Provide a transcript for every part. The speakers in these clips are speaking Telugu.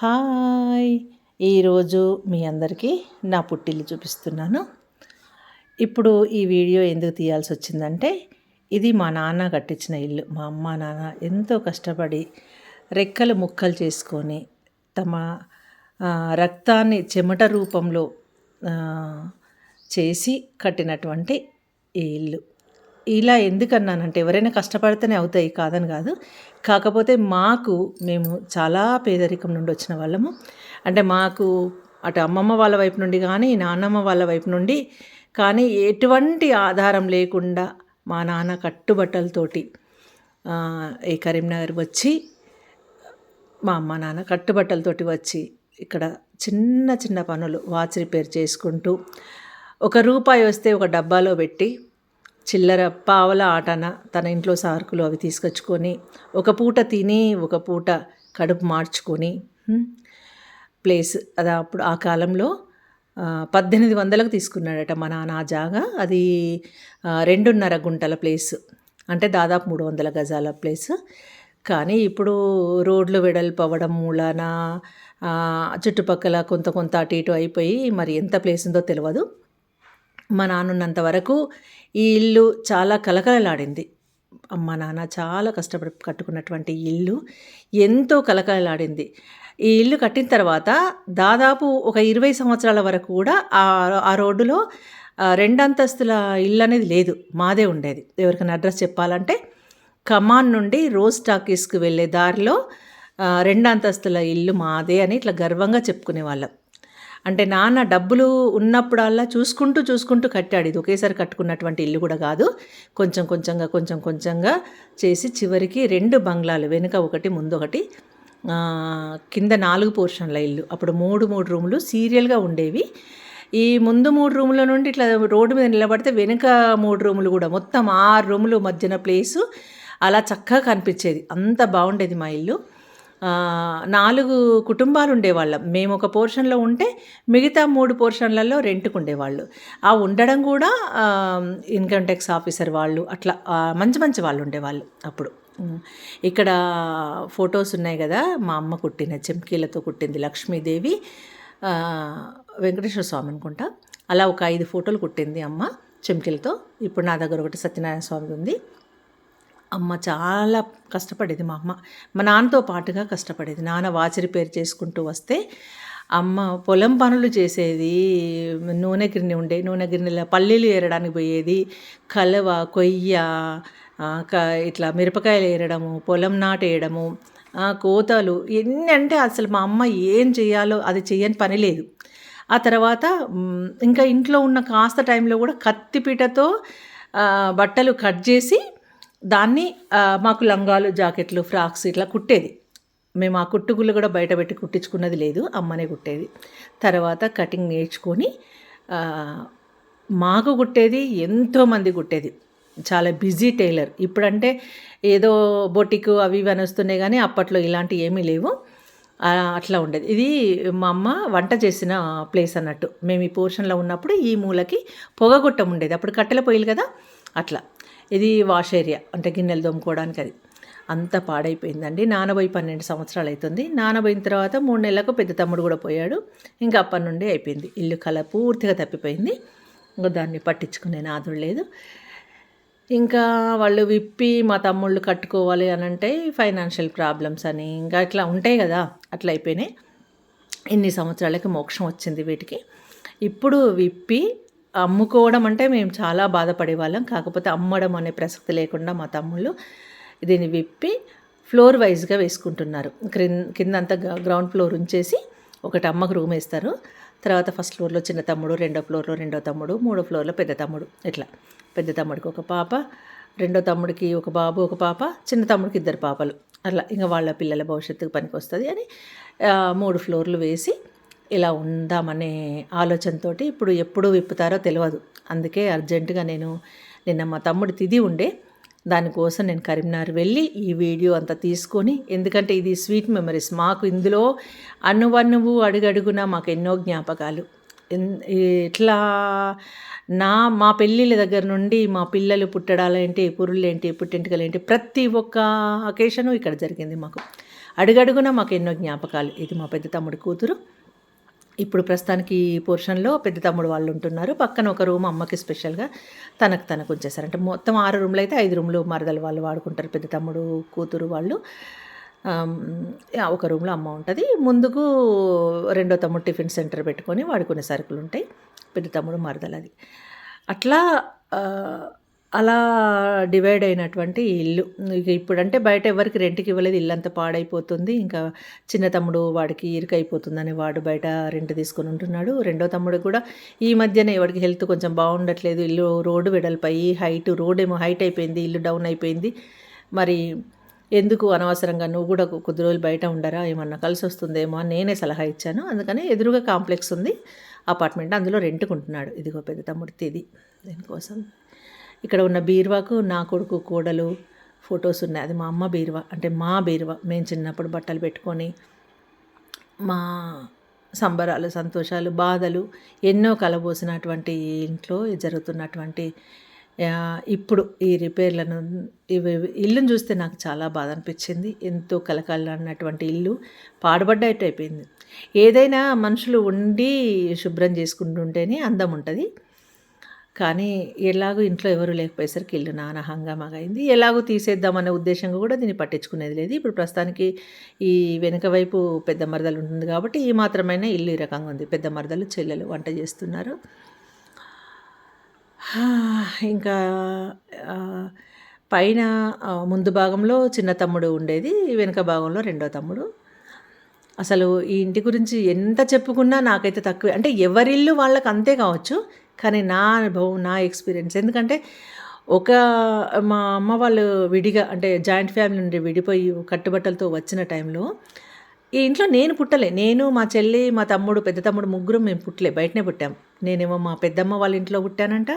హాయ్. ఈరోజు మీ అందరికీ నా పుట్టిల్లు చూపిస్తున్నాను. ఇప్పుడు ఈ వీడియో ఎందుకు తీయాల్సి వచ్చిందంటే ఇది మా నాన్న కట్టించిన ఇల్లు. మా అమ్మ నాన్న ఎంతో కష్టపడి రెక్కలు ముక్కలు చేసుకొని తమ రక్తాన్ని చెమట రూపంలో చేసి కట్టినటువంటి ఈ ఇల్లు. ఇలా ఎందుకన్నానంటే ఎవరైనా కష్టపడితేనే అవుతాయి కాదని కాదు. కాకపోతే మాకు మేము చాలా పేదరికం నుండి వచ్చిన వాళ్ళము. అంటే మాకు అటు అమ్మమ్మ వాళ్ళ వైపు నుండి కానీ నాన్నమ్మ వాళ్ళ వైపు నుండి కానీ ఎటువంటి ఆధారం లేకుండా మా నాన్న కట్టుబట్టలతోటి ఈ కరీంనగర్ వచ్చి మా అమ్మ నాన్న కట్టుబట్టలతోటి వచ్చి ఇక్కడ చిన్న చిన్న పనులు వాచ్ రిపేర్ చేసుకుంటూ ఒక రూపాయి వస్తే ఒక డబ్బాలో పెట్టి చిల్లర పావల ఆటన తన ఇంట్లో సార్కులు అవి తీసుకొచ్చుకొని ఒక పూట తిని ఒక పూట కడుపు మార్చుకొని ప్లేస్ అది అప్పుడు ఆ కాలంలో పద్దెనిమిది వందలకు తీసుకున్నాడట మా నాన్న ఆ జాగా. అది రెండున్నర గుంటల ప్లేస్. అంటే దాదాపు మూడు వందల గజాల ప్లేస్. కానీ ఇప్పుడు రోడ్లు వెడల్పు అవ్వడం మూలాన చుట్టుపక్కల కొంత కొంత అటు ఇటు అయిపోయి మరి ఎంత ప్లేస్ ఉందో తెలియదు మా నాన్న వరకు ఈ ఇల్లు చాలా కలకలలాడింది అమ్మ నాన్న చాలా కష్టపడి కట్టుకున్నటువంటి ఇల్లు ఎంతో కలకలలాడింది ఈ ఇల్లు కట్టిన తర్వాత దాదాపు ఒక ఇరవై సంవత్సరాల వరకు కూడా ఆ ఆ రోడ్డులో రెండంతస్తుల ఇల్లు అనేది లేదు. మాదే ఉండేది. ఎవరికైనా అడ్రస్ చెప్పాలంటే కమాన్ నుండి రోజ్ టాకీస్కి వెళ్ళే దారిలో రెండంతస్తుల రెండు అంతస్తుల ఇల్లు మాదే అని ఇట్లా గర్వంగా చెప్పుకునేవాళ్ళం. అంటే నాన్న డబ్బులు ఉన్నప్పుడల్లా చూసుకుంటూ చూసుకుంటూ కట్టాడు. ఇది ఒకేసారి కట్టుకున్నటువంటి ఇల్లు కూడా కాదు. కొంచెం కొంచెంగా కొంచెం కొంచెంగా చేసి చివరికి రెండు బంగ్లాలు వెనుక ఒకటి ముందు ఒకటి కింద నాలుగు పోర్షన్ల ఇల్లు. అప్పుడు మూడు మూడు రూములు సీరియల్గా ఉండేవి. ఈ ముందు మూడు రూముల నుండి ఇట్లా రోడ్డు మీద నిలబడితే వెనుక మూడు రూములు కూడా. మొత్తం ఆరు రూములు మధ్యన ప్లేసు. అలా చక్కగా కనిపించేది. అంత బాగుండేది మా ఇల్లు. నాలుగు కుటుంబాలు ఉండేవాళ్ళం. మేము ఒక పోర్షన్లో ఉంటే మిగతా మూడు పోర్షన్లలో రెంట్కు ఉండేవాళ్ళు. ఆ ఉండడం కూడా ఇన్కమ్ ట్యాక్స్ ఆఫీసర్ వాళ్ళు అట్లా మంచి మంచి వాళ్ళు ఉండేవాళ్ళు అప్పుడు. ఇక్కడ ఫొటోస్ ఉన్నాయి కదా మా అమ్మ కుట్టిన చెంకీలతో కుట్టింది లక్ష్మీదేవి వెంకటేశ్వర స్వామి అనుకుంటా. అలా ఒక ఐదు ఫోటోలు కుట్టింది అమ్మ చెంకీలతో ఇప్పుడు నా దగ్గర ఒకటి సత్యనారాయణ స్వామి ఉంది. అమ్మ చాలా కష్టపడేది మా అమ్మ. మా నాన్నతో పాటుగా కష్టపడేది. నాన్న వాచ్ రిపేర్ చేసుకుంటూ వస్తే అమ్మ పొలం పనులు చేసేది నూనె గిన్నె ఉండే నూనె గిన్నెల పల్లీలు ఏరడానికి పోయేది కలవ కొయ్య క ఇట్లా మిరపకాయలు ఏరడము పొలం నాటేయడము కోతలు ఎన్ని అంటే అసలు మా అమ్మ ఏం చేయాలో అది చేయని పని లేదు. ఆ తర్వాత ఇంకా ఇంట్లో ఉన్న కాస్త టైంలో కూడా కత్తిపీటతో బట్టలు కట్ చేసి దాన్ని మాకు లంగాలు జాకెట్లు ఫ్రాక్స్ ఇట్లా కుట్టేది. మేము ఆ కుట్టుగుళ్ళు కూడా బయట పెట్టి కుట్టించుకున్నది లేదు అమ్మనే కుట్టేది. తర్వాత కటింగ్ నేర్చుకొని మాకు కుట్టేది ఎంతోమంది కుట్టేది. చాలా బిజీ టైలర్. ఇప్పుడంటే ఏదో బొటిక్ అవి ఇవి అని వస్తున్నాయి కానీ అప్పట్లో ఇలాంటివి ఏమీ లేవు. అట్లా ఉండేది. ఇది మా అమ్మ వంట చేసిన ప్లేస్ అన్నట్టు. మేము ఈ పోర్షన్లో ఉన్నప్పుడు ఈ మూలకి పొగగొట్టం ఉండేది. అప్పుడు కట్టెల పొయ్యిలు కదా? అట్లా. ఇది వాష్ ఏరియా. అంటే గిన్నెలు దొమ్ముకోవడానికి అది. అంత పాడైపోయిందండి. నానబోయి పన్నెండు సంవత్సరాలు అవుతుంది నానబోయిన తర్వాత మూడు నెలలకు పెద్ద తమ్ముడు కూడా పోయాడు. ఇంకా అప్పటి నుండి అయిపోయింది. ఇల్లు కల పూర్తిగా తప్పిపోయింది. ఇంకా దాన్ని పట్టించుకునే నాదుడు లేదు. ఇంకా వాళ్ళు విప్పి మా తమ్ముళ్ళు కట్టుకోవాలి అని అంటే ఫైనాన్షియల్ ప్రాబ్లమ్స్ అని ఇంకా ఇట్లా ఉంటాయి కదా అట్లా అయిపోయినాయి. ఇన్ని సంవత్సరాలకి మోక్షం వచ్చింది వీటికి. ఇప్పుడు విప్పి అమ్ముకోవడం అంటే మేము చాలా బాధపడేవాళ్ళం. కాకపోతే అమ్మడం అనే ప్రసక్తి లేకుండా మా తమ్ముళ్ళు దీన్ని విప్పి ఫ్లోర్ వైజ్గా వేసుకుంటున్నారు. క్రింద కింద అంతా గ్రౌండ్ ఫ్లోర్ ఉంచేసి ఒకటి అమ్మకు రూమ్ వేస్తారు. తర్వాత ఫస్ట్ ఫ్లోర్లో చిన్న తమ్ముడు రెండో ఫ్లోర్లో రెండో తమ్ముడు మూడో ఫ్లోర్లో పెద్ద తమ్ముడు. ఇట్లా. పెద్ద తమ్ముడికి ఒక పాప రెండో తమ్ముడికి ఒక బాబు ఒక పాప చిన్న తమ్ముడికి ఇద్దరు పాపలు. అట్లా. ఇంకా వాళ్ళ పిల్లల భవిష్యత్తుకు పనికి వస్తుంది అని మూడు ఫ్లోర్లు వేసి ఇలా ఉందామనే ఆలోచనతో ఇప్పుడు ఎప్పుడు విప్పుతారో తెలియదు అందుకే అర్జెంటుగా నేను నిన్న మా తమ్ముడి తిది ఉండే దానికోసం నేను కరీంనగర్ వెళ్ళి ఈ వీడియో అంతా తీసుకొని ఎందుకంటే ఇది స్వీట్ మెమరీస్ మాకు ఇందులో అన్నువన్నువు అడుగడుగున మాకు ఎన్నో జ్ఞాపకాలు. ఎన్- ఇట్లా నా మా పెళ్ళిళ్ళ దగ్గర నుండి మా పిల్లలు పుట్టడాలేంటి పురుళ్ళేంటి పుట్టింటికలేంటి ప్రతి ఒక్క అకేషను ఇక్కడ జరిగింది మాకు. అడుగడుగున మాకు ఎన్నో జ్ఞాపకాలు. ఇది మా పెద్ద తమ్ముడి కూతురు. ఇప్పుడు ప్రస్తుతానికి ఈ పోర్షన్లో పెద్ద తమ్ముడు వాళ్ళు ఉంటున్నారు. పక్కన ఒక రూమ్ అమ్మకి స్పెషల్గా తనకు తనకు ఉంచేశారు. అంటే మొత్తం ఆరు రూమ్లు అయితే ఐదు రూమ్లు మరదలు వాళ్ళు వాడుకుంటారు. పెద్ద తమ్ముడు కూతురు వాళ్ళు. ఒక రూమ్లో అమ్మ ఉంటుంది. ముందుకు రెండో తమ్ముడు టిఫిన్ సెంటర్ పెట్టుకొని వాడుకునే సరుకులు ఉంటాయి. పెద్ద తమ్ముడు మరదలు అది. అట్లా అలా డివైడ్ అయినటువంటి ఇల్లు. ఇప్పుడంటే బయట ఎవరికి రెంట్కి ఇవ్వలేదు. ఇల్లు అంతా పాడైపోతుంది. ఇంకా చిన్న తమ్ముడు వాడికి ఇరుకైపోతుందని వాడు బయట రెంట్ తీసుకొని ఉంటున్నాడు. రెండో తమ్ముడు కూడా ఈ మధ్యనే వాడికి హెల్త్ కొంచెం బాగుండట్లేదు. ఇల్లు రోడ్డు వెడల్పై హైట్ రోడ్ ఏమో హైట్ అయిపోయింది. ఇల్లు డౌన్ అయిపోయింది. మరి ఎందుకు అనవసరంగా నువ్వు కూడా కొద్ది రోజులు బయట ఉండరా? ఏమన్నా కలిసి వస్తుందేమో అని నేనే సలహా ఇచ్చాను. అందుకని ఎదురుగా కాంప్లెక్స్ ఉంది. అపార్ట్మెంట్ అందులో రెంట్కుంటున్నాడు ఇదిగో పెద్ద తమ్ముడితే ఇది దీనికోసం ఇక్కడ ఉన్న బీరువాకు నా కొడుకు కోడలు ఫొటోస్ ఉన్నాయి. అది మా అమ్మ బీరువా అంటే మా బీరువా. మేము చిన్నప్పుడు బట్టలు పెట్టుకొని మా సంబరాలు సంతోషాలు బాధలు ఎన్నో కలబోసినటువంటి ఇంట్లో జరుగుతున్నటువంటి ఇప్పుడు ఈ రిపేర్లను ఇవి ఇల్లును చూస్తే నాకు చాలా బాధ అనిపించింది. ఎంతో కలకాలన్నటువంటి ఇల్లు పాడుబడ్డట్టు అయిపోయింది. ఏదైనా మనుషులు ఉండి శుభ్రం చేసుకుంటుంటేనే అందం ఉంటుంది. కానీ ఎలాగో ఇంట్లో ఎవరు లేకపోయేసరికి ఇల్లు నానా హంగామాగా అయింది ఎలాగో తీసేద్దామనే ఉద్దేశంగా కూడా దీన్ని పట్టించుకునేది లేదు. ఇప్పుడు ప్రస్తుతానికి ఈ వెనుక వైపు పెద్ద మరదలు ఉంటుంది కాబట్టి ఈ మాత్రమైన ఇల్లు ఈ రకంగా ఉంది. పెద్ద మరదలు చెల్లెలు వంట చేస్తున్నారు. ఇంకా పైన ముందు భాగంలో చిన్న తమ్ముడు ఉండేది. వెనుక భాగంలో రెండో తమ్ముడు. అసలు ఈ ఇంటి గురించి ఎంత చెప్పుకున్నా నాకైతే తక్కువే. అంటే ఎవరిల్లు వాళ్ళకి అంతే కావచ్చు. కానీ నా అనుభవం నా ఎక్స్పీరియన్స్ ఎందుకంటే ఒక మా అమ్మ వాళ్ళు విడిగా అంటే జాయింట్ ఫ్యామిలీ నుండి విడిపోయి కట్టుబట్టలతో వచ్చిన టైంలో ఈ ఇంట్లో నేను పుట్టలే. నేను మా చెల్లి మా తమ్ముడు పెద్ద తమ్ముడు ముగ్గురు మేము పుట్టలే. బయటనే పుట్టాం. నేనేమో మా పెద్దమ్మ వాళ్ళ ఇంట్లో పుట్టానంట.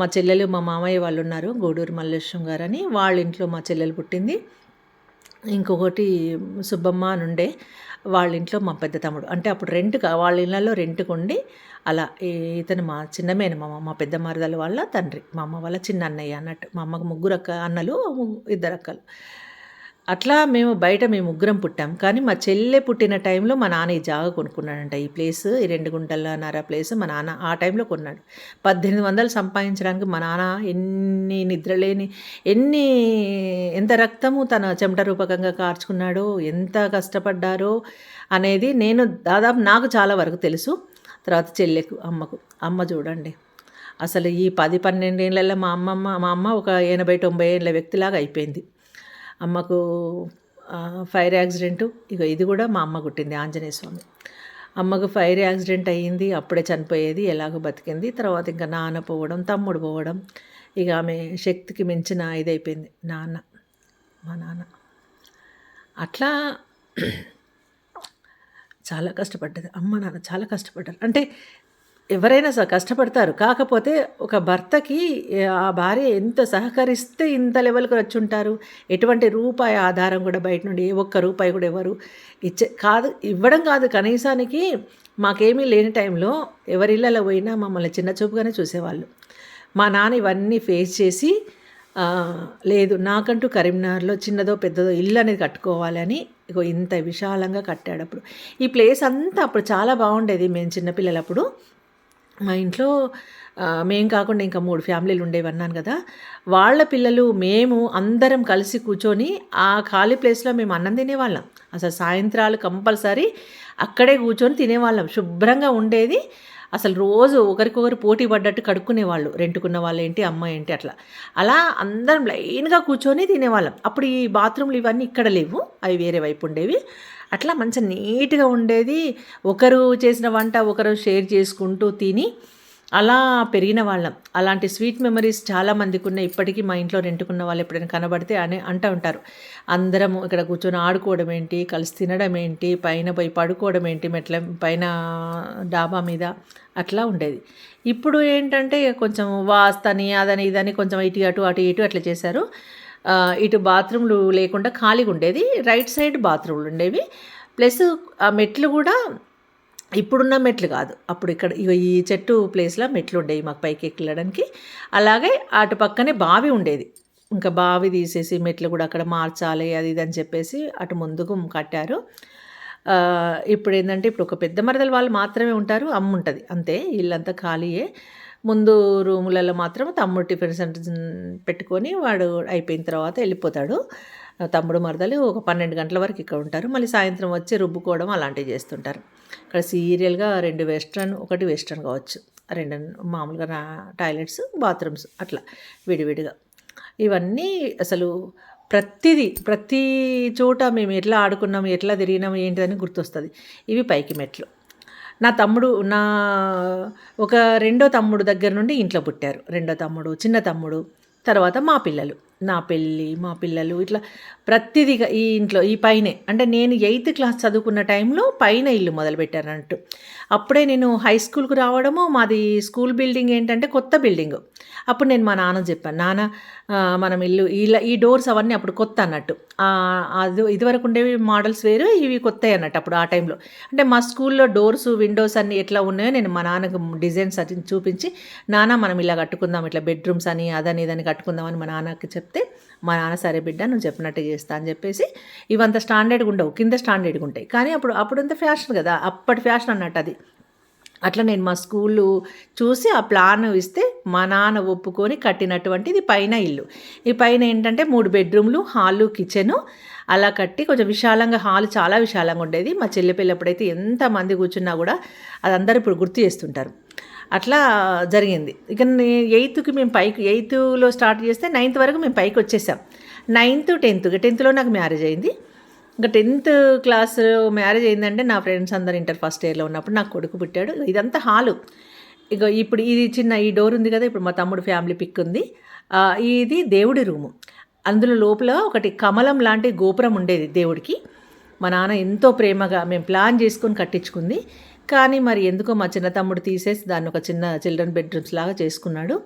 మా చెల్లెలు మా మామయ్య వాళ్ళు ఉన్నారు. గూడూరు మల్లేశ్వరం గారు అని వాళ్ళ ఇంట్లో మా చెల్లెలు పుట్టింది. ఇంకొకటి సుబ్బమ్మ అని ఉండే. వాళ్ళ ఇంట్లో మా పెద్ద తమ్ముడు. అంటే అప్పుడు రెంట్ వాళ్ళ ఇళ్ళలో రెంట్కి ఉండి అలా ఇతను మా చిన్న మా మా పెద్ద మరదలు వాళ్ళ తండ్రి. మా అమ్మ వాళ్ళ చిన్న అన్నయ్య అన్నట్టు. మా అమ్మకు ముగ్గురు అక్క అన్నలు ఇద్దరు అక్కలు. అట్లా మేము బయట మేము ముగ్గురం పుట్టాం. కానీ మా చెల్లె పుట్టిన టైంలో మా నాన్న ఈ జాగా కొనుక్కున్నాడంట. ఈ ప్లేస్ ఈ రెండు గుంటలన్నర ప్లేస్ మా నాన్న ఆ టైంలో కొన్నాడు. పద్దెనిమిది వందలు సంపాదించడానికి మా నాన్న ఎన్ని నిద్రలేని ఎన్ని ఎంత రక్తము తన చెమట రూపకంగా కార్చుకున్నాడో ఎంత కష్టపడ్డారో అనేది నేను దాదాపు నాకు చాలా వరకు తెలుసు. తర్వాత చెల్లెకు అమ్మకు. అమ్మ చూడండి. అసలు ఈ పది పన్నెండేళ్ళల్లో మా అమ్మమ్మ మా అమ్మ ఒక ఎనభై తొంభై ఏళ్ళ వ్యక్తిలాగా అయిపోయింది. అమ్మకు ఫైర్ యాక్సిడెంటు ఇక ఇది కూడా మా అమ్మ కుట్టింది ఆంజనేయ స్వామి. అమ్మకు ఫైర్ యాక్సిడెంట్ అయ్యింది అప్పుడే చనిపోయేది ఎలాగో బతికింది. తర్వాత ఇంకా నాన్న పోవడం తమ్ముడు పోవడం ఇక ఆమె శక్తికి మించిన ఇదైపోయింది. నాన్న మా నాన్న. అట్లా చాలా కష్టపడ్డది. అమ్మ నాన్న చాలా కష్టపడ్డారు. అంటే ఎవరైనా స కష్టపడతారు. కాకపోతే ఒక భర్తకి ఆ భార్య ఎంత సహకరిస్తే ఇంత లెవెల్కి వచ్చి ఉంటారు ఎటువంటి రూపాయి ఆధారం కూడా బయట నుండి ఏ ఒక్క రూపాయి కూడా ఎవరు ఇచ్చే కాదు ఇవ్వడం కాదు. కనీసానికి మాకేమీ లేని టైంలో ఎవరిళ్ళలో పోయినా మమ్మల్ని చిన్న చూపుగానే చూసేవాళ్ళు. మా నాన్న ఇవన్నీ ఫేస్ చేసి లేదు నాకంటూ కరీంనగర్లో చిన్నదో పెద్దదో ఇల్లు అనేది కట్టుకోవాలని ఇగో ఇంత విశాలంగా కట్టాడు అప్పుడు. ఈ ప్లేస్ అంతా అప్పుడు చాలా బాగుండేది. మేము చిన్నపిల్లలప్పుడు. మా ఇంట్లో మేము మేం కాకుండా ఇంకా మూడు ఫ్యామిలీలు ఉండేవి అన్నాను కదా. వాళ్ళ పిల్లలు మేము అందరం కలిసి కూర్చొని ఆ ఖాళీ ప్లేస్లో మేము అన్నం తినేవాళ్ళం. అసలు సాయంత్రాలు కంపల్సరీ అక్కడే కూర్చొని తినేవాళ్ళం. శుభ్రంగా ఉండేది. అసలు రోజు ఒకరికొకరు పోటీ పడ్డట్టు కడుక్కునేవాళ్ళు. రెంటుకున్న వాళ్ళు ఏంటి అమ్మ ఏంటి అట్లా. అలా అందరం లైన్గా కూర్చొని తినేవాళ్ళం. అప్పుడు ఈ బాత్రూమ్లు ఇవన్నీ ఇక్కడ లేవు. అవి వేరే వైపు ఉండేవి. అట్లా మంచిగా నీట్గా ఉండేది. ఒకరు చేసిన వంట ఒకరు షేర్ చేసుకుంటూ తిని అలా పెరిగిన వాళ్ళం. అలాంటి స్వీట్ మెమరీస్ చాలా మందికి ఉన్నాయి. ఇప్పటికీ మా ఇంట్లో రెంటుకున్న వాళ్ళు ఎప్పుడైనా కనబడితే అని అంటూ ఉంటారు. అందరం ఇక్కడ కూర్చొని ఆడుకోవడం ఏంటి? కలిసి తినడం ఏంటి? పైన పోయి పడుకోవడం ఏంటి? మెట్ల పైన డాబా మీద అట్లా ఉండేది. ఇప్పుడు ఏంటంటే కొంచెం వాస్తని అదని ఇదని కొంచెం ఇటు అటు అటు ఇటు అట్లా చేశారు. ఇటు బాత్రూమ్లు లేకుండా ఖాళీగా ఉండేది. రైట్ సైడ్ బాత్రూమ్లు ఉండేవి. ప్లస్ ఆ మెట్లు కూడా ఇప్పుడున్న మెట్లు కాదు. అప్పుడు ఇక్కడ ఇగో ఈ చెట్టు ప్లేస్లో మెట్లు ఉండేవి మాకు పైకి ఎక్కడానికి అలాగే అటు పక్కనే బావి ఉండేది. ఇంకా బావి తీసేసి మెట్లు కూడా అక్కడ మార్చాలి అది ఇది అని చెప్పేసి అటు ముందుకు కట్టారు. ఇప్పుడు ఏంటంటే ఇప్పుడు ఒక పెద్ద మరదల వాళ్ళు మాత్రమే ఉంటారు. అమ్మ ఉంటుంది అంతే. ఇల్లంతా ఖాళీయే. ముందు రూములలో మాత్రం తమ్ముడు టిఫిన్ సెంటర్ పెట్టుకొని వాడు అయిపోయిన తర్వాత వెళ్ళిపోతాడు. తమ్ముడు మరదలు ఒక పన్నెండు గంటల వరకు ఇక్కడ ఉంటారు. మళ్ళీ సాయంత్రం వచ్చి రుబ్బుకోవడం అలాంటివి చేస్తుంటారు. ఇక్కడ సీరియల్గా రెండు వెస్ట్రన్ ఒకటి వెస్ట్రన్ కావచ్చు. రెండు మామూలుగా టాయిలెట్స్ బాత్రూమ్స్ అట్లా విడివిడిగా. ఇవన్నీ అసలు ప్రతిదీ ప్రతి చోట మేము ఎట్లా ఆడుకున్నాము ఎట్లా తిరిగినాము ఏంటిదని గుర్తొస్తుంది. ఇవి పైకి మెట్లు. నా తమ్ముడు నా ఒక రెండో తమ్ముడు దగ్గర నుండి ఇంట్లో పుట్టారు. రెండో తమ్ముడు చిన్న తమ్ముడు తర్వాత మా పిల్లలు. నా పెళ్ళి మా పిల్లలు ఇట్లా ప్రతిదిగా ఈ ఇంట్లో ఈ పైనే. అంటే నేను ఎయిత్ క్లాస్ చదువుకున్న టైంలో పైన ఇల్లు మొదలుపెట్టాను అప్పుడే నేను హై స్కూల్కి రావడము మాది స్కూల్ బిల్డింగ్ ఏంటంటే కొత్త బిల్డింగ్. అప్పుడు నేను మా నాన్న చెప్పాను నాన్న మనం ఇల్లు ఇలా ఈ డోర్స్ అవన్నీ అప్పుడు కొత్త అన్నట్టు. అది ఇదివరకు ఉండేవి మోడల్స్ వేరు ఇవి కొత్త అన్నట్టు అప్పుడు ఆ టైంలో. అంటే మా స్కూల్లో డోర్స్ విండోస్ అన్ని ఎట్లా ఉన్నాయో నేను మా నాన్నకు డిజైన్స్ అది చూపించి నాన్న మనం ఇలా కట్టుకుందాం ఇట్లా బెడ్రూమ్స్ అని అదని ఇదని కట్టుకుందామని మా నాన్నకి చెప్తే మా నాన్న సరే బిడ్డ నువ్వు చెప్పినట్టు చేస్తా అని చెప్పేసి ఇవంత స్టాండర్డ్గా ఉండవు కింద స్టాండర్డ్గా ఉంటాయి. కానీ అప్పుడు అప్పుడు అంత ఫ్యాషన్ కదా అప్పటి ఫ్యాషన్ అన్నట్టు అది. అట్లా నేను మా స్కూలు చూసి ఆ ప్లాన్ ఇస్తే మా నాన్న ఒప్పుకొని కట్టినటువంటిది పైన ఇల్లు. ఈ పైన ఏంటంటే మూడు బెడ్రూమ్లు హాలు కిచెను అలా కట్టి కొంచెం విశాలంగా హాల్ చాలా విశాలంగా ఉండేది. మా చెల్లి పిల్లప్పుడైతే ఎంతమంది కూర్చున్నా కూడా అది అందరూ ఇప్పుడు గుర్తు చేస్తుంటారు. అట్లా జరిగింది. ఇక ఎయిత్కి మేము పైకి ఎయిత్లో స్టార్ట్ చేస్తే నైన్త్ వరకు మేము పైకి వచ్చేసాం. నైన్త్ టెన్త్ టెన్త్లో నాకు మ్యారేజ్ అయింది. ఇంకా టెన్త్ క్లాస్ మ్యారేజ్ అయిందంటే నా ఫ్రెండ్స్ అందరు ఇంటర్ ఫస్ట్ ఇయర్లో ఉన్నప్పుడు నాకు కొడుకు పుట్టాడు. ఇదంతా హాలు. ఇక ఇప్పుడు ఇది చిన్న ఈ డోర్ ఉంది కదా ఇప్పుడు మా తమ్ముడు ఫ్యామిలీ పిక్ ఉంది. ఇది దేవుడి రూము. అందులో లోపల ఒకటి కమలం లాంటి గోపురం ఉండేది దేవుడికి. మా నాన్న ఎంతో ప్రేమగా మేము ప్లాన్ చేసుకొని కట్టించుకుంది. కానీ మరి ఎందుకో మా చిన్న తమ్ముడు తీసేసి దాన్ని ఒక చిన్న చిల్డ్రన్ బెడ్రూమ్స్ లాగా చేసుకున్నాడు.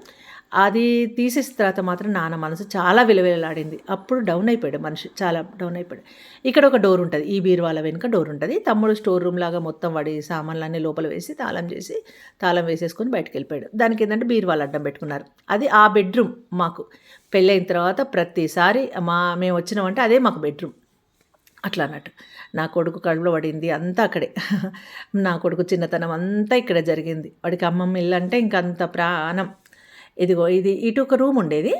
అది తీసేసిన తర్వాత మాత్రం నాన్న మనసు చాలా విలువలాడింది అప్పుడు డౌన్ అయిపోయాడు మనిషి చాలా డౌన్ అయిపోయాడు. ఇక్కడ ఒక డోర్ ఉంటుంది ఈ బీరువాల వెనుక డోర్ ఉంటుంది. తమ్ముడు స్టోర్ రూమ్ లాగా మొత్తం వాడి సామాన్లన్నీ లోపల వేసి తాళం చేసి తాళం వేసేసుకొని బయటకు వెళ్ళిపోయాడు. దానికి ఏంటంటే బీరువాలు అడ్డం పెట్టుకున్నారు. అది ఆ బెడ్రూమ్ మాకు. పెళ్ళైన తర్వాత ప్రతిసారి మా మేము వచ్చినామంటే అదే మాకు బెడ్రూమ్. అట్లా అన్నట్టు. నా కొడుకు కడుపులో పడింది అంతా అక్కడే. నా కొడుకు చిన్నతనం అంతా ఇక్కడ జరిగింది. వాడికి అమ్మమ్మ ఇల్లు అంటే ఇంకా అంత ప్రాణం. ఇదిగో ఇది ఇటు ఒక రూమ్ ఉండేది.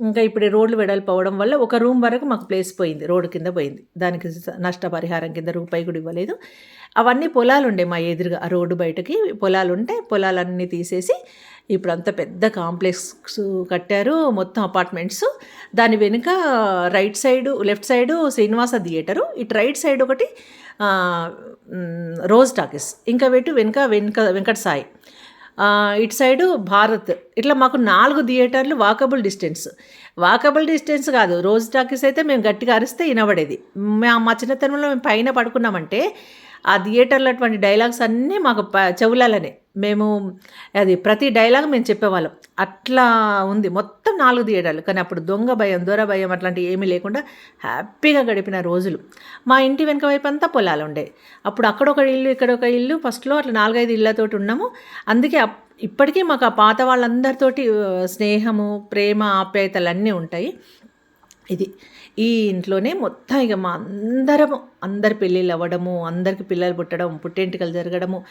ఇంకా ఇప్పుడు రోడ్లు వెడల్పోవడం వల్ల ఒక రూమ్ వరకు మాకు ప్లేస్ పోయింది. రోడ్డు కింద పోయింది. దానికి నష్టపరిహారం కింద రూపాయి కూడా ఇవ్వలేదు. అవన్నీ పొలాలు ఉండే మా ఎదురుగా ఆ రోడ్డు బయటకి పొలాలు ఉంటే పొలాలన్నీ తీసేసి ఇప్పుడు అంత పెద్ద కాంప్లెక్స్ కట్టారు మొత్తం అపార్ట్మెంట్స్. దాని వెనుక right side left side Srinivasa theatre ఇటు రైట్ సైడ్ ఒకటి రోజ్ టాకీస్. ఇంకా వెటు వెనుక వెనుక వెంకట సాయి. ఇటు సైడు భారత్. ఇట్లా మాకు నాలుగు థియేటర్లు వాకబుల్ డిస్టెన్స్. వాకబుల్ డిస్టెన్స్ కాదు రోజ్ టాకీస్ అయితే మేము గట్టిగా అరిస్తే వినబడేది. మా మా చిన్నతనంలో మేము పైన పడుకున్నామంటే ఆ థియేటర్లో అటువంటి డైలాగ్స్ అన్నీ మాకు ప- చెవులాలనే. మేము అది ప్రతి డైలాగ్ మేము చెప్పేవాళ్ళం. అట్లా ఉంది. మొత్తం నాలుగు థియేటర్లు. కానీ అప్పుడు దొంగ భయం దొర భయం అట్లాంటివి ఏమీ లేకుండా హ్యాపీగా గడిపిన రోజులు. మా ఇంటి వెనక వైపు అంతా పొలాలు ఉండే. అప్పుడు అక్కడ ఒక ఇల్లు ఇక్కడ ఒక ఇల్లు ఫస్ట్లో అట్లా నాలుగైదు ఇళ్ళతోటి ఉన్నాము. అందుకే అప్- ఇప్పటికీ మాకు ఆ పాత వాళ్ళందరితోటి స్నేహము ప్రేమ ఆప్యాయతలు అన్నీ ఉంటాయి. ఇది. ఈ ఇంట్లోనే మొత్తం ఇక మా అందరము అందరి పెళ్ళిళ్ళు అవ్వడము అందరికి పిల్లలు పుట్టడం పుట్టెంటికలు జరగడము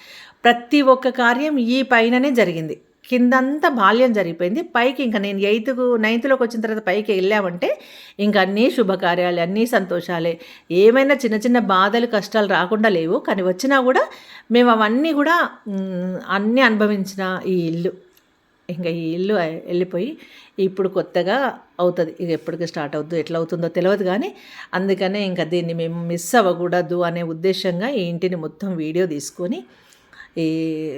ప్రతి ఒక్క కార్యం ఈ పైననే జరిగింది. కిందంతా బాల్యం జరిగిపోయింది. పైకి ఇంకా నేను ఎయిత్కు నైన్త్లోకి వచ్చిన తర్వాత పైకి వెళ్ళామంటే ఇంకా అన్నీ శుభకార్యాలు అన్నీ సంతోషాలే. ఏమైనా చిన్న చిన్న బాధలు కష్టాలు రాకుండా లేవు. కానీ వచ్చినా కూడా మేము అవన్నీ కూడా అన్నీ అనుభవించిన ఈ ఇల్లు. ఇంకా ఈ ఇల్లు వెళ్ళిపోయి ఇప్పుడు కొత్తగా అవుతుంది. ఇక ఎప్పటికి స్టార్ట్ అవుతుందో ఎట్లా అవుతుందో తెలియదు కానీ అందుకనే ఇంకా దీన్ని మేము మిస్ అవ్వకూడదు అనే ఉద్దేశంగా ఈ ఇంటిని మొత్తం వీడియో తీసుకొని ఈ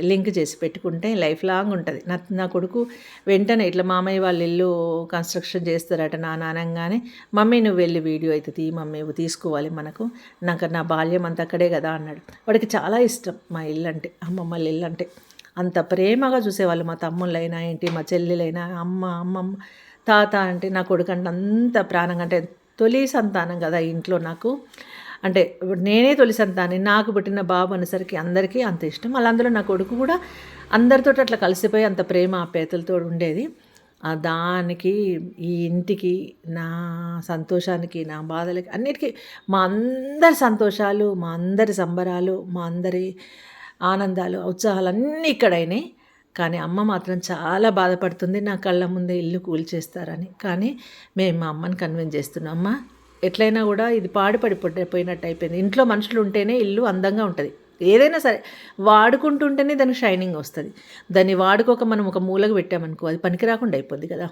లింక్ చేసి పెట్టుకుంటే లైఫ్ లాంగ్ ఉంటుంది. నా నా కొడుకు వెంటనే ఇట్లా మామయ్య వాళ్ళ ఇల్లు కన్స్ట్రక్షన్ చేస్తారట నా నానంగానే మమ్మీ నువ్వు వెళ్ళి వీడియో అయితే తీ మమ్మీ తీసుకోవాలి మనకు. నాకు నా బాల్యం అంతా అక్కడే కదా అన్నాడు. వాడికి చాలా ఇష్టం మా ఇల్లు అంటే అమ్మమ్మ వాళ్ళ ఇల్లు అంటే అంత ప్రేమగా చూసేవాళ్ళు మా తమ్ముళ్ళైనా ఏంటి మా చెల్లెలైనా అమ్మ అమ్మమ్మ తాత అంటే నా కొడుకంటే అంత ప్రాణంగా అంటే తొలి సంతానం కదా ఇంట్లో నాకు. అంటే నేనే తొలి సంతానం నాకు పుట్టిన బాబు అనేసరికి అందరికీ అంత ఇష్టం. మళ్ళీ అందులో నా కొడుకు కూడా అందరితో అట్లా కలిసిపోయి అంత ప్రేమ ఆప్యాయతలతో ఉండేది. దానికి ఈ ఇంటికి నా సంతోషానికి నా బాధలకి అన్నిటికీ మా అందరి సంతోషాలు మా అందరి సంబరాలు మా అందరి ఆనందాలు ఉత్సాహాలు అన్నీ ఇక్కడైనాయి. కానీ అమ్మ మాత్రం చాలా బాధపడుతుంది. నా కళ్ళ ముందే ఇల్లు కూల్చేస్తారని. కానీ మేము మా అమ్మని కన్విన్స్ చేస్తున్నాం. అమ్మ ఎట్లయినా కూడా ఇది పాడి పడిపోయినట్టు అయిపోయింది. ఇంట్లో మనుషులు ఉంటేనే ఇల్లు అందంగా ఉంటుంది. ఏదైనా సరే వాడుకుంటుంటేనే దానికి షైనింగ్ వస్తుంది. దాన్ని వాడుకోక మనం ఒక మూలకు పెట్టామనుకో అది పనికి రాకుండా అయిపోద్ది కదా.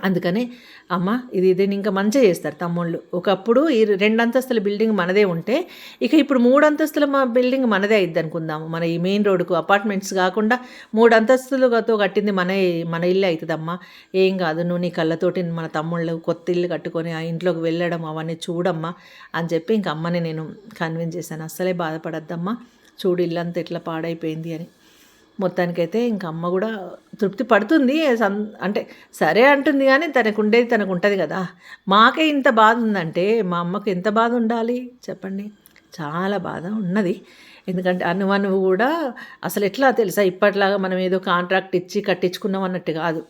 అందుకని అమ్మ ఇది దీన్ని ఇంకా మంచిగా చేస్తారు తమ్ముళ్ళు. ఒకప్పుడు ఈ రెండు అంతస్తుల బిల్డింగ్ మనదే ఉంటే ఇక ఇప్పుడు మూడు అంతస్తుల మా బిల్డింగ్ మనదే అయింది అనుకుందాము మన ఈ మెయిన్ రోడ్డుకు అపార్ట్మెంట్స్ కాకుండా మూడు అంతస్తులతో కట్టింది మన మన ఇల్లు అవుతుందమ్మా ఏం కాదు నువ్వు నీ కళ్ళతోటి మన తమ్ముళ్ళు కొత్త ఇల్లు కట్టుకొని ఆ ఇంట్లోకి వెళ్ళడం అవన్నీ చూడమ్మా అని చెప్పి ఇంక అమ్మని నేను కన్విన్స్ చేశాను. అస్సలే బాధపడద్దమ్మా. చూడు ఇల్లంతా ఎట్లా పాడైపోయింది అని. మొత్తానికైతే ఇంక అమ్మ కూడా తృప్తి పడుతుంది. అంటే సరే అంటుంది కానీ తనకు ఉండేది తనకు ఉంటుంది కదా. మాకే ఇంత బాధ ఉందంటే మా అమ్మకు ఎంత బాధ ఉండాలి? చెప్పండి. చాలా బాధ ఉన్నది. ఎందుకంటే అనువనువు కూడా అసలు ఎట్లా తెలుసా? ఇప్పట్లాగా మనం ఏదో కాంట్రాక్ట్ ఇచ్చి కట్టించుకున్నాం అన్నట్టు కాదు.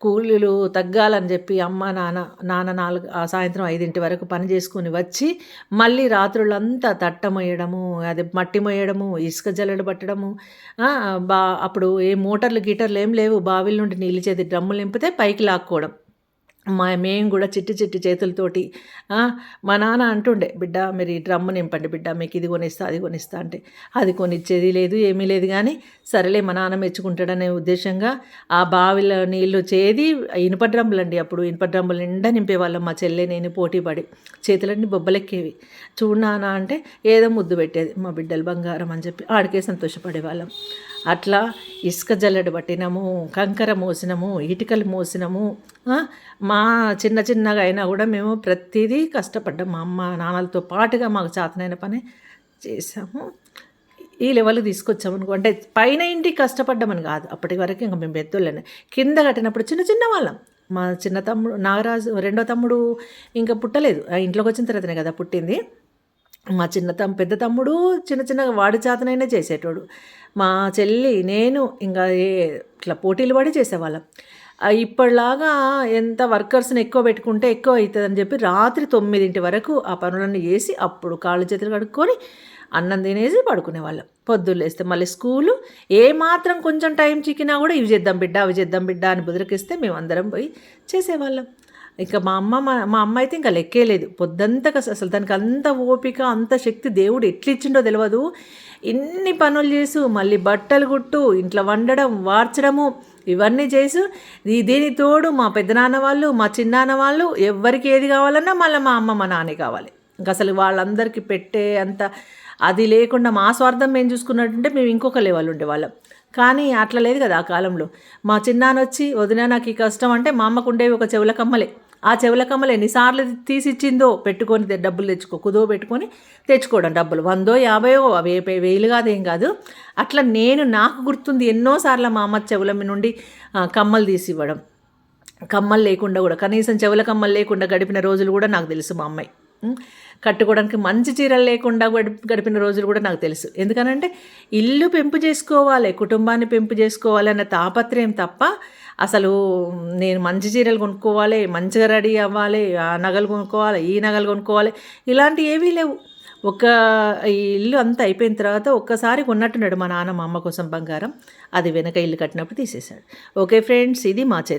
కూలీలు తగ్గాలని చెప్పి అమ్మ నాన్న నాన్న నాలుగు సాయంత్రం ఐదింటి వరకు పని చేసుకుని వచ్చి మళ్ళీ రాత్రులంతా తట్టమోయడము అది మట్టి మొయ్యడము ఇసుక జల్లెడ పట్టడము బా అప్పుడు ఏ మోటార్లు గీటర్లు ఏం లేవు. బావిల నుండి నీళ్ళు చేతి డ్రమ్ములు నింపితే పైకి లాక్కోవడం. మా మేము కూడా చిట్టి చిట్టి చేతులతోటి మా నాన్న అంటుండే బిడ్డ మీరు ఈ డ్రమ్ము నింపండి బిడ్డ మీకు ఇది కొనిస్తా అది కొనిస్తా అంటే అది కొనిచ్చేది లేదు ఏమీ లేదు కానీ సరేలే మా నాన్న మెచ్చుకుంటాడనే ఉద్దేశంగా ఆ బావిలో నీళ్ళు చేది ఇనుప డ్రమ్ములు అండి అప్పుడు ఇనుప డ్రమ్ములు నిండా నింపేవాళ్ళం మా చెల్లె నేను పోటీ పడి చేతులన్నీ బొబ్బలెక్కేవి. చూడు నాన్న అంటే ఏదో ముద్దు పెట్టేది మా బిడ్డలు బంగారం అని చెప్పి ఆడికే సంతోషపడేవాళ్ళం. అట్లా ఇసుక జల్లెడు పట్టినము కంకర మోసినము ఇటుకలు మోసినము మా చిన్న చిన్నగా అయినా కూడా మేము ప్రతిదీ కష్టపడ్డాం. మా అమ్మ నాన్నలతో పాటుగా మాకు చేతనైన పని చేసాము ఈ లెవెల్కి తీసుకొచ్చాము అనుకో అంటే పైన ఇంటికి కష్టపడ్డామని కాదు. అప్పటి వరకు ఇంకా మేము పెద్దోళ్ళని కింద కట్టినప్పుడు చిన్న చిన్న వాళ్ళం. మా చిన్న తమ్ముడు నాగరాజు రెండో తమ్ముడు ఇంకా పుట్టలేదు. ఆ ఇంట్లోకి వచ్చిన తర్వాతనే కదా పుట్టింది. మా చిన్న తమ్ పెద్ద తమ్ముడు చిన్న చిన్నగా వాడి చేతనైనా చేసేటోడు. మా చెల్లి నేను ఇంకా ఇట్లా పోటీలు పడి చేసేవాళ్ళం. ఇప్పటిలాగా ఎంత వర్కర్స్ని ఎక్కువ పెట్టుకుంటే ఎక్కువ అవుతుందని చెప్పి రాత్రి తొమ్మిదింటి వరకు ఆ పనులన్నీ చేసి అప్పుడు కాళ్ళు చేతులు కడుక్కొని అన్నం తినేసి పడుకునేవాళ్ళం. పొద్దున్న లేస్తే మళ్ళీ స్కూలు. ఏ మాత్రం కొంచెం టైం చిక్కినా కూడా ఇవి చేద్దాం బిడ్డ అవి చేద్దాం బిడ్డ అని బుదిరకిస్తే మేము అందరం పోయి చేసేవాళ్ళం. ఇంకా మా అమ్మ మా అమ్మ అయితే ఇంకా లెక్కేలేదు పొద్దంతా అసలు దానికి అంత ఓపిక అంత శక్తి దేవుడు ఎట్లిచ్చిండో తెలియదు ఎన్ని పనులు చేసు మళ్ళీ బట్టలు కుట్టు ఇంట్లో వండడం వార్చడము ఇవన్నీ చేసు. దీని తోడు మా పెద్దనాన్న వాళ్ళు మా చిన్నాన్న వాళ్ళు ఎవరికి ఏది కావాలన్నా మళ్ళీ మా అమ్మ మా నాన్న కావాలి. ఇంకా అసలు వాళ్ళందరికీ పెట్టే అంత అది లేకుండా మా స్వార్థం మేము చూసుకున్నట్టుంటే మేము ఇంకొక లెవెల్ ఉండేవాళ్ళం కానీ అట్లా లేదు కదా ఆ కాలంలో. మా చిన్నానొచ్చి వదిన నాకు ఈ కష్టం అంటే మా అమ్మకు ఉండేవి ఒక చెవుల కమ్మలే. ఆ చెవుల కమ్మలు. ఎన్నిసార్లు తీసిచ్చిందో పెట్టుకొని డబ్బులు తెచ్చుకో కుదో పెట్టుకొని తెచ్చుకోవడం డబ్బులు. వందో యాభైయో అవి వేలు కాదేం కాదు. అట్లా నేను నాకు గుర్తుంది ఎన్నోసార్లు మా అమ్మ చెవుల నుండి కమ్మలు తీసి ఇవ్వడం కమ్మలు లేకుండా కూడా కనీసం చెవుల కమ్మలు లేకుండా గడిపిన రోజులు కూడా నాకు తెలుసు మా అమ్మాయి. కట్టుకోవడానికి మంచి చీరలు లేకుండా గడిపిన రోజులు కూడా నాకు తెలుసు. ఎందుకనంటే ఇల్లు పెంపు చేసుకోవాలి కుటుంబాన్ని పెంపు చేసుకోవాలి అన్న తాపత్రయం తప్ప అసలు నేను మంచి చీరలు కొనుక్కోవాలి మంచిగా రెడీ అవ్వాలి ఆ నగలు కొనుక్కోవాలి ఈ నగలు కొనుక్కోవాలి ఇలాంటివి ఏవీ లేవు. ఒక ఇల్లు అంతా అయిపోయిన తర్వాత ఒక్కసారి కొన్నట్టున్నాడు మా నాన్న మా అమ్మ కోసం బంగారం. అది వెనక ఇల్లు కట్టినప్పుడు తీసేశాడు. ఓకే ఫ్రెండ్స్ ఇది మా చర్య